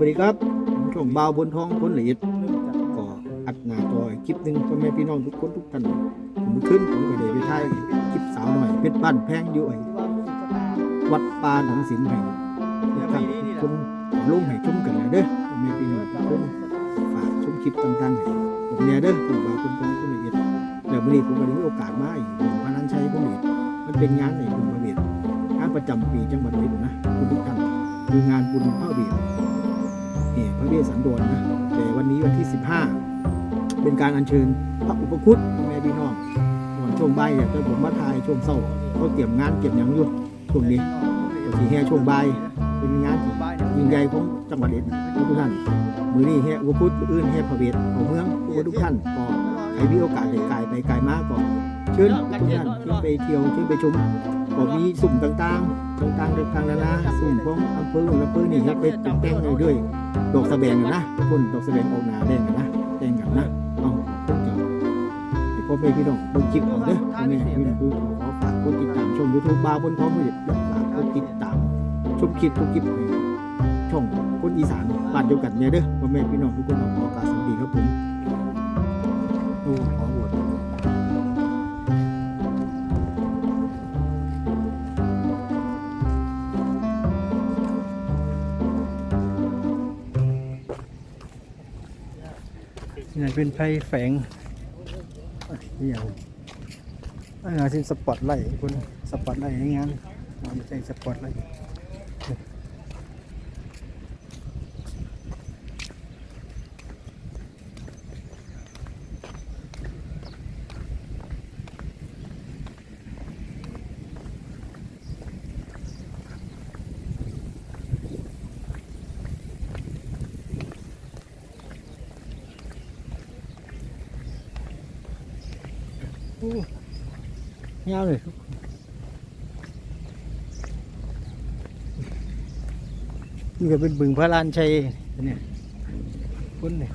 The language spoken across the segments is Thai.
วัสดีครับผมช่องบาวบนท้องคนละเอียดก็อัดหน้าจอคลิปหนึ่งพ่อแม่พี่น้องทุกคนทุกท่านผมขึ้นผมก็ได้ไปถ่ายคลิปสาวหน่อยเพชรบ้านแพงอยู่ไอ้วัดป่าหนองสินให้ทุกท่านทุกคนลงให้ชมกันเลยเด้อพ่อแม่พี่น้องทุกคนฝากชมคลิปต่างๆให้ผมเนี่ยเด้อผมบาวบนท้องคนละเอียดแล้ววันนี้ผมก็ได้มีโอกาสมาอีกผมพนันชัยพงเดชมันเป็นงานในกรุงพระเวทงานประจำปีจังหวัดเลยนะคุณทุกท่านคืองานบุญพระเวทเนี่พระเวสสันโดษนะแต่วันนี้วันที่ 15 เป็นการอัญเชิญพระอุปคุตพ่อแม่พี่น้องก่อนช่วงบ่ายเนี่ยแต่ผมมาทายช่วงเศร้าเขาเตรียมงานเก็บหยังอยู่ช่วงนี้ก็สีแห่ช่วงบ่ายเป็นงานยิ่งใหญ่ของจังหวัดเอ็ดทุกท่านมือนี้แห่อุปคุตอื่นแห่พระเวทของเมืองทุกท่านก็ใครมีโอกาสได้กายไปกายมาก็เชิญทุกท่านเชิญไปเที่ยวเชิญไปชม ก็มีสุ่มต่างๆ ต่างๆต่างๆนานาสุ่มของอำเภอลงอำเภอนี่ครับไปตกแต่งเลยด้วยดอกสะแบงนะคนดอกสะแบงออกหนาแดงนะแดงกันนะเอาคงจะให้พ่อแม่พี่น้องเบิ่งคลิปเอาเด้อพ่อแม่พี่น้องขอฝากกดติดตามช่องยูทูบบาร์บนท้องมือฝากกดติดตามชมคลิปทุกคลิปช่องคนอีสานบ้านเดียวกันเนี่ยเด้อพ่อแม่พี่น้องทุกคนขอโอกาสสวัสดีครับผมโอ้ขอโหวต เป็นไพ่แฝงนี่เอาอันนี้นสปอตไลท์คุณสปอตไลท์ในงานไม่ใช่สปอตไล เงี้ยาวเลยนี่ก็เป็นบึงพระลานชัยเนี่ยคุณเนี่ย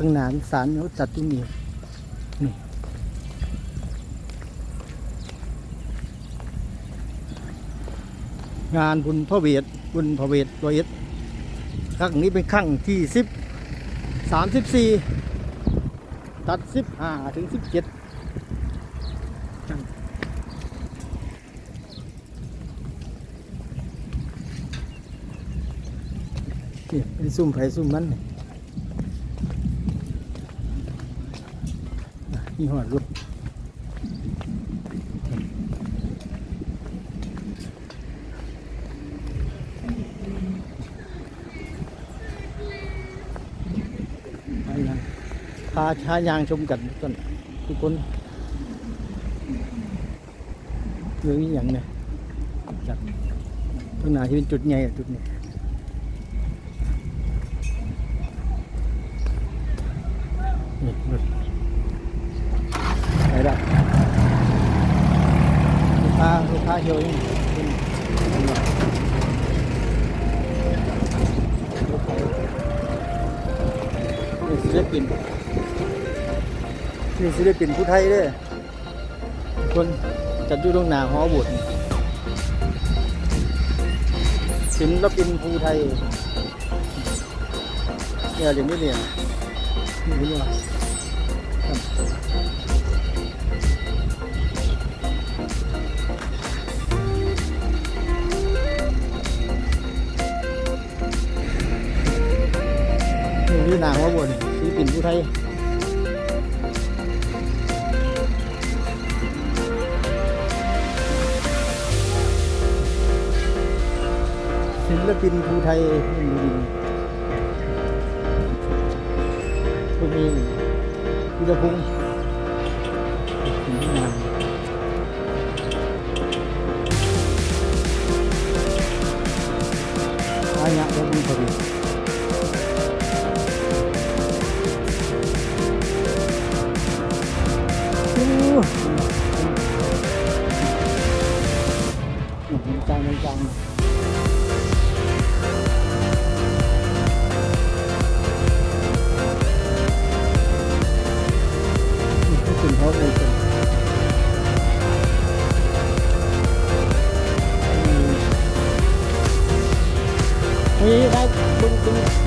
ข้างหน้าสารเขาจัดตรงนี้นี่งานบุญพระเวทบุญพระเวทร้อยเอ็ดครั้งนี้เป็นครั้งที่สิบสามสิบสี่ตัดสิบห้าถึงสิบเจ็ดนี่เป็นซุ่มไผ่ซุ่มมันนี่ มีหอดรถไปนะพาชายางชมกันก่อนทุกคนเรื่องนี้อย่างเนี่ยจัดตรงหนที่เป็นจุดใหญ่จุดนี้นี่รถ ไปได้ลูกค้าลูกค้าเชียวนี่เป็นเป็นแบบลูกค้านี่ศิลปินนี่ศิลปินผู้ไทยเด้อคนจัดอยู่ตรงหน้าหอบุตรศิลปินภูไทยเนี่ยเดี๋ยวนี้เนี่ยนี่เรีย นานี่หนังว่าบนศิลปินผู้ไทยศิลปินผู้ไทยนี่ดีพวกนี้พิรพงศ์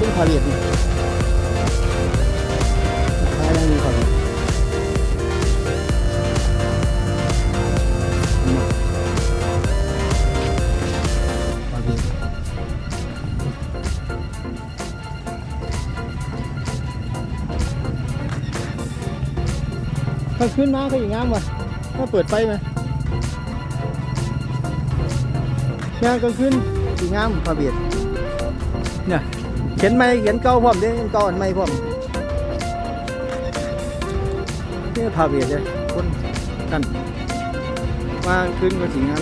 งบึ้งบึ้งผลิตนี่ได้ยังมีผลิตมาดีถ้าขึ้นมาก็อย่างงามว่ะถ้าเปิดไฟไหมงานกลางคืนสีงามพาเบียดเนี่ย เขียนไม่เขียนเก้าพร้อมเด้เขียนเก้าอันไม่พร้อมนี่พาเบียดเลยคนกันมาขึ้นก็สีงาน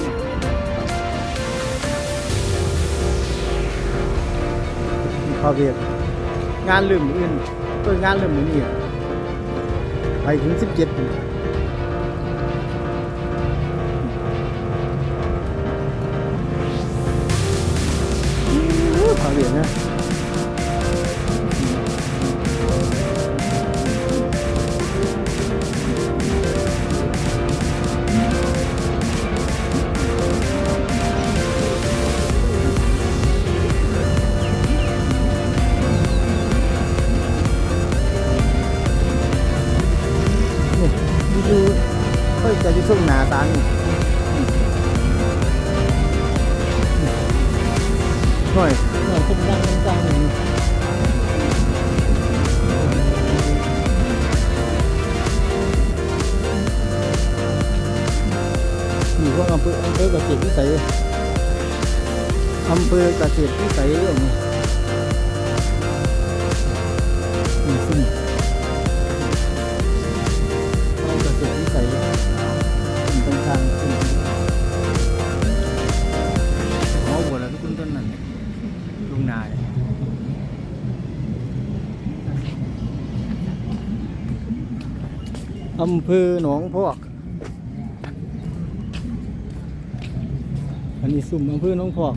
พาเวียดงานลืมอื่นเปิดงานลืมมือนี่อะไปถึงสิบเจ็ดพ ภออำเภอกษตรวิสัยอำเภอเกษตรวิสัยอย่างนี้นี่ซึ่งเราจะเสียวิสัยตรงทางขึ้นอ๋อบัวแล้วทุกคนต้นนั้นเนี่ยลุงนาเนี่ยอำเภอหนองพอก นนี้สุ่มอำเภอหนองพอก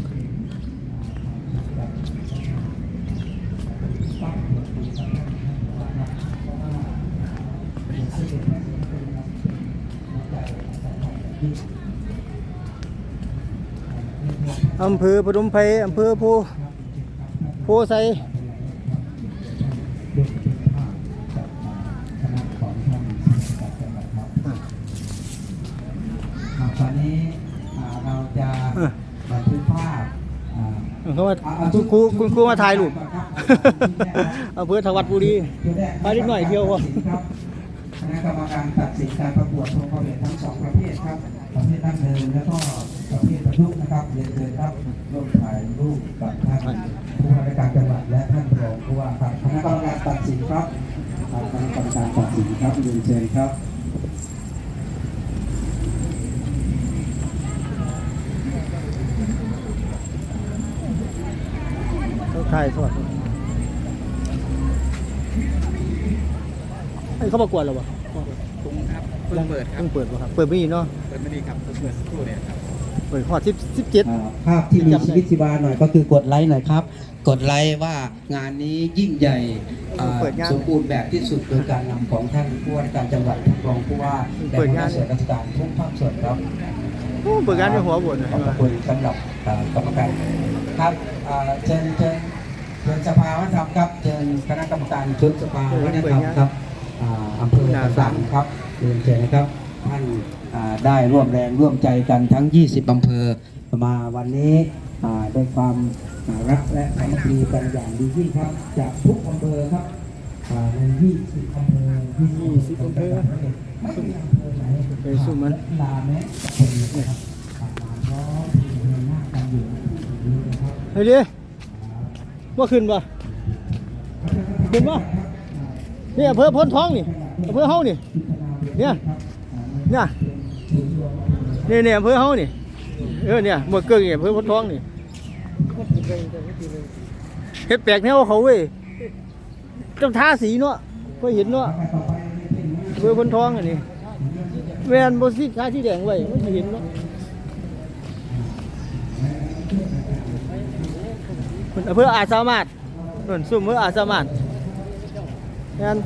อำเภอพนมไพรอำเภอโพโพไซ เขาว่าอ่าอ่าคุณครูคุณครูมาถ่ายรูปครับอำเภอธวัดบุรีจุดแรกไปนิดหน่อยเดียวพอครับคณะกรรมการตัดสินการประกวดทรงประเภททั้งสองประเภทครับ ประเภทดั้งเดิมแล้วก็ประเภทประยุกต์นะครับเรียนเชิญครับร่วมถ่ายรูปกับท่านผู้ว่าราชการจังหวัดและท่านรองผู้ว่าครับคณะกรรมการตัดสินครับอ่าคณะกรรมการตัดสินครับเรียนเชิญครับ เขาถ่ายทอดไอ้เขาประกวดหรอวะตรงครับเพิ่งเปิดครับเพิ่งเปิดวะครับ เปิดไม่ดีเนาะ เปิดไม่ดีครับ เปิดสักครู่เนี่ยครับ เปิดขอสิบสิบเจ็ดอ่าภาพที่มีชีวิตชีวาหน่อยก็คือกดไลค์หน่อยครับ กดไลค์ว่างานนี้ยิ่งใหญ่อ่าเปิดงานสมบูรณ์แบบที่สุดโดยการนำของท่านผู้ว่าการจังหวัดท่านรองผู้ว่าและผู้งานว่าส่วนราชการทุกภาคส่วนครับเปิดงานในหัวบนเลยขอบพระคุณสำหรับกรรมการครับเชิญเชิญ เชิญสภาวัฒนธรรมครับเชิญคณะกรรมการชุดสภาวัฒนธรรมครับอ่าอำเภอต่างๆครับเรียนเชิญนะครับท่านอ่าได้ร่วมแรงร่วมใจกันทั้ง 20อำเภอมาวันนี้อ่าด้วยความอ่ารักและสามัคคีกันอย่างดียิ่งครับ จากทุกอำเภอครับอ่าใน20อำเภอ20อำเภอไม่มีอำเภอไหนไปสู้มัน ลาแม้แต่คนเดียวนะครับผ่านมาก็มีหน้ากันอยู่นี้นะครับเฮ้ยเดี๋ ว่าขึ้นปะขึ้นปะนี่อำเภอพ้นท้องนี่อำเภอเฮานี่เนี่ยเนี่ยนี่เนี่ยอำเภอเฮานี่เออเนี่ยหมดเกิงเนี่ยอำเภอพ้นท้องนี่เฮ็ดแปลกแนวเขาเว้ยต้องทาสีเนาะก็เห็นเนาะอำเภอพ้นท้องอันนี้แวนบนสีทาที่แดงไว้ไม่เห็นเนาะ เพื่ออาจสามารถส่นซุ่มเพื่ออาจสามารถงั้น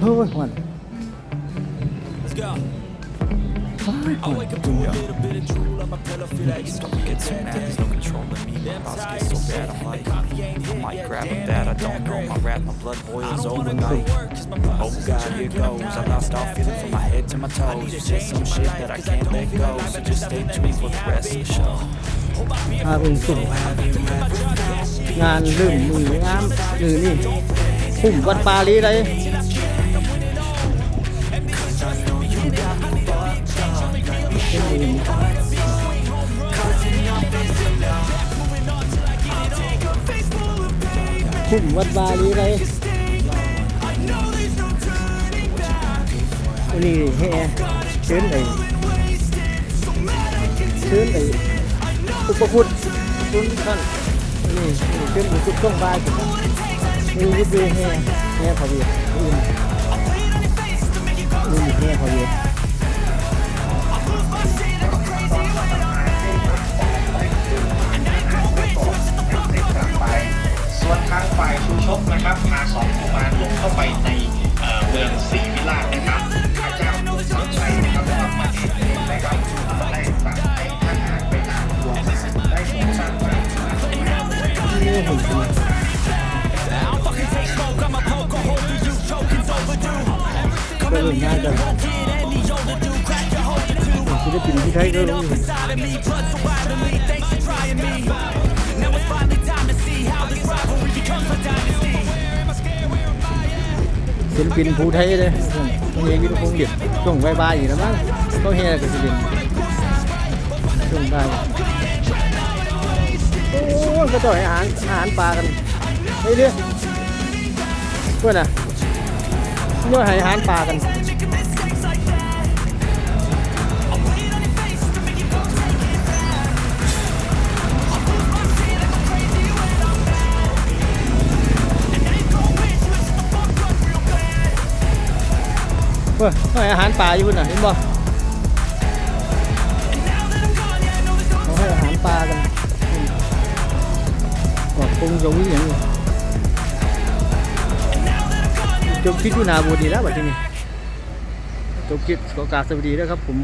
โอ้ยหวัน Let's go. โอ้ยห I วัน wake up to a little bit of drool on my pillow, feel like it's gonna get so mad, there's no control in me. My thoughts get so bad, I'm like, I might grab a bat, I don't know. My rap, my blood boils overnight. Oh God, here goes. I lost all feeling from my head to my toes. You said some shit that I can't let go, so just stay tuned for the rest of the show. อาเพิ่งสุ่มงานเริ่มมืองามมือนี่คุ้มวัดปาลีเลย คุ้มวัดปาลีเลยวันนี้แห่เชิญเลยเชิญเลยอุปพุทธคุณท่านนี่นี่เป็นอุปพุทธต้องบายผมนี่วิธีแห่แห่พอดีอื่นนี่แห่พอดี ส่วนทางฝ่ายชูชกนะครับพาสองกุมารหลงเข้าไปในเมืองศรีวิลาศนะครับพระเจ้าสุดชัยนะครับว่ามาเองเองนะครับได้สั่งให้ทหารไปตามตัวมาได้ทรงสร้างไว้ก็เล่นง่ายจังศิลปินที่ไทยก็รู้ อยู่ศิลปินภูไทยเลยต้องเฮวิทย์คงเด็ดช่วงบายๆอยู่แล้วมั้งต้องเฮกับศิลปินช่วงบายโอ้ยก็ต่อยอาหารอาหารปลากันเฮ้ยเรื่องเพื่อนอะเมื่อให้อาหารปลากัน เฮ้ยอให้อาหารปลาอยู่พุ่นน่ะเห็นบ่เขาให้อาหารปลากันก็คงจะวิ่งอย่างนี้จบคลิปอยู่นาบูดีแล้วบัดนี้จบคลิปขอกราบสวัสดีแล้วครับผม